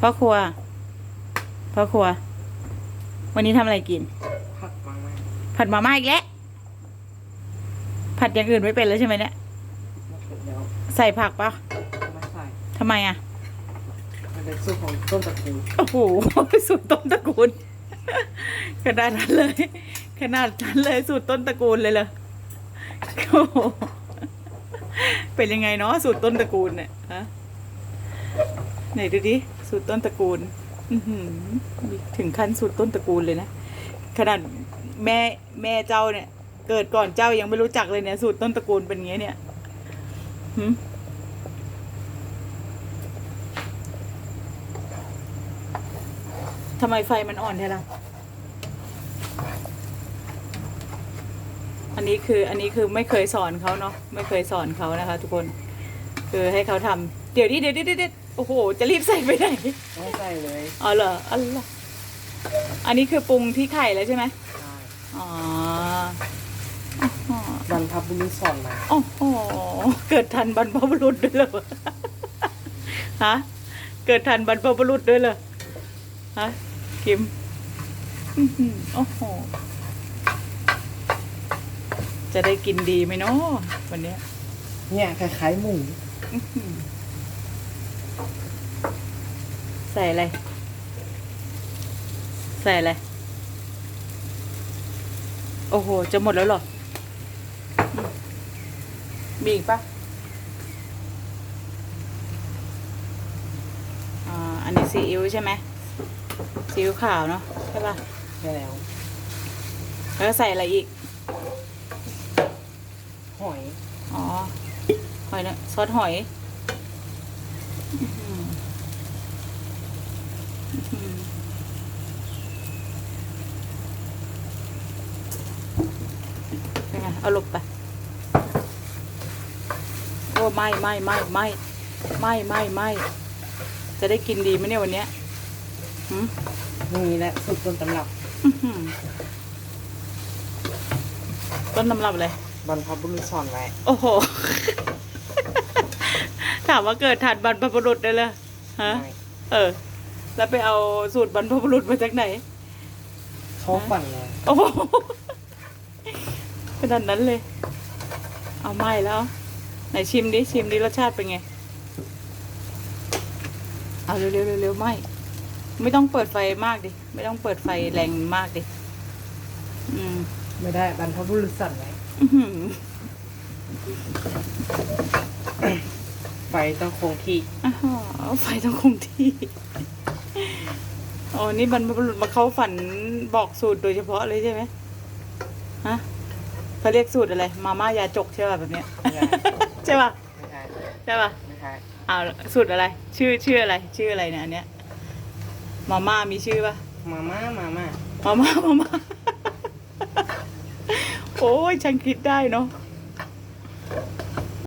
พ่อครัวพ่อครัว วันนี้ทำอะไรกิน ผักมาม่าผัดมาม่าอีกแล้วผัดอย่างอื่นไม่เป็นแล้วใช่ไหมเนี่ยเดี๋ยวใส่ผักปะเอามาใส่ทำไมอะ มันเป็นสูตรของต้นตระกูลโอ้โห สูตรต้นตระกูล ขนาดนั้นเลย ขนาดนั้นเลย สูตรต้นตระกูลเลยเหรอโอ้โหเป็นยังไงเนาะสูตรต้นตระกูลเนี่ยฮะไหนดูดิ สูตรต้นตระกูลอือหือถึงขั้นสูตรต้นตระกูลเลยนะ ขนาดแม่แม่เจ้าเนี่ย เกิดก่อนเจ้ายังไม่รู้จักเลยเนี่ยสูตรต้นตระกูลเป็นย่างเงี้ยเนี่ยทำไมไฟมันอ่อนแท้ล่ะ อันนี้คืออันนี้คือไม่เคยสอนเขาเนาะไม่เคยสอนเขานะคะ ทุกคน คือให้เขาทำเดี๋ยวนี้เดี๋ยวนี้เดี๋ยวนี้โอ้โห จะรีบใส่ไปไหนไม่ใส่เลยอ๋อเหรออันละอันนี้คือปรุงที่ไข่แล้วใช่ไหมใช่อ๋ออ๋อบรรพบุรุษสอนมาโอ้โหเกิดทันบรรพบุรุษด้วยเหรอฮะเกิดทันบรรพบุรุษด้วยเหรอฮะคิมอื้อหือโอ้โหจะได้กินดีไหมเนาะวันเนี้ย เนี่ยคล้ายๆหมูอื้อหือ ใส่อะไร ใส่อะไร โอ้โห จะหมดแล้วเหรออืมมีอีกปะอ่าอันนี้ซีอิ๊วใช่ไหมซีอิ๊วขาวเนาะใช่ปะใช่แล้ว แล้วก็ใส่อะไรอีก หอย อ๋อ หอยนะซอสหอยอื้อหืออื้อหือเป็นไงเอาหลบไป โอ้ไม่ไม่ไม่ไม่ไม่ไม่ไม่จะได้กินดีไหมเนี่ยวันเนี้ยหืมนี่แหละสูตรต้นตำรับอื้อหือต้นตำรับเลยบรรพบุรุษสอนไว้ โอ้โห ถามว่าเกิดทันบรรพบุรุษได้เลยฮะไม่เออ แล้วไปเอาสูตรบรรพบุรุษมาจากไหนเขาฝันเลยโอ้โหขนาดนั้นเลย เอาไม่แล้ว ไหนชิมดิ ชิมดิรสชาติเป็นไง เอาเร็วๆเร็วๆไม่ ไม่ต้องเปิดไฟมากดิ ไม่ต้องเปิดไฟแรงมากดิ อืม ไม่ได้บรรพบุรุษสอนไว้อื้อหือ ไฟต้องคงที่อ้าวไฟต้องคงที่อ๋อนี่บรรพบุรุษมาเข้าฝันบอกสูตรโดยเฉพาะเลยใช่ไหมฮะเขาเรียกสูตรอะไร มาม่ายาจกใช่ป่ะแบบเนี้ยไม่ใช่ใช่ป่ะไม่ใช่ใช่ป่ะไม่ใช่อ้าวสูตรอะไร ชื่อชื่ออะไร ชื่ออะไรเนี่ยอันเนี้ยมาม่ามีชื่อป่ะมาม่ามาม่ามาม่ามาม่าโอ้ยฉันคิดได้เนาะม